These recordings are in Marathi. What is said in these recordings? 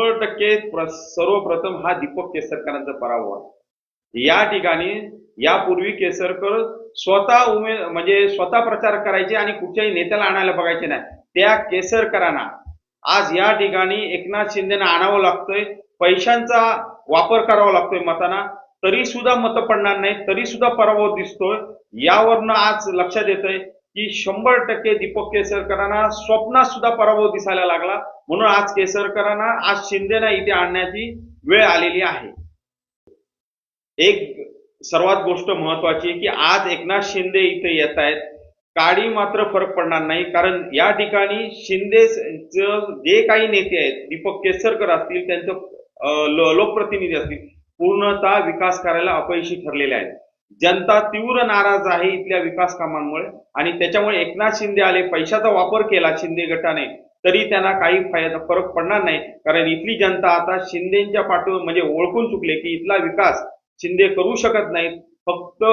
शंभर टक्के सर्वप्रथम हा दीपक केसरकरांचा पराभव आहे या ठिकाणी यापूर्वी केसरकर स्वतः उमे म्हणजे स्वतः प्रचार करायचे आणि कुठच्याही नेत्याला आणायला बघायचे नाही. त्या केसरकरांना आज या ठिकाणी एकनाथ शिंदेना आणावं लागतंय. पैशांचा वापर करावा लागतोय मताना. तरी सुद्धा मतं पडणार नाही तरी सुद्धा पराभव दिसतोय. यावरनं आज लक्षात येतंय. की शंभर टक्के दीपक केसरकरांना स्वप्नात सुद्धा पराभव दिसायला लागला. म्हणून आज केसरकरांना आज शिंदेना इथे आणण्याची वेळ आलेली आहे. एक सर्वात गोष्ट महत्वाची आहे की आज एकनाथ शिंदे इथे येत आहेत. काडी मात्र फरक पडणार नाही कारण या ठिकाणी शिंदे जे काही नेते आहेत दीपक केसरकर असतील त्यांचं लोकप्रतिनिधी असतील पूर्णतः विकास करायला अपयशी ठरलेले आहेत. जनता तीव्र नाराज आहे इथल्या विकास कामांमुळे. आणि त्याच्यामुळे एकनाथ शिंदे आले पैशाचा वापर केला शिंदे गटाने तरी त्यांना काही फायदा फरक पडणार नाही. कारण इथली जनता आता शिंदेच्या पाठू म्हणजे ओळखून चुकले की इथला विकास शिंदे करू शकत नाहीत. फक्त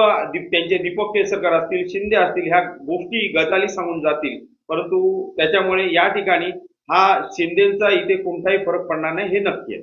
त्यांचे दीपक केसरकर असतील शिंदे असतील ह्या गोष्टी गताली सांगून जातील. परंतु त्याच्यामुळे या ठिकाणी हा शिंदेचा इथे कोणताही फरक पडणार नाही हे नक्की आहे.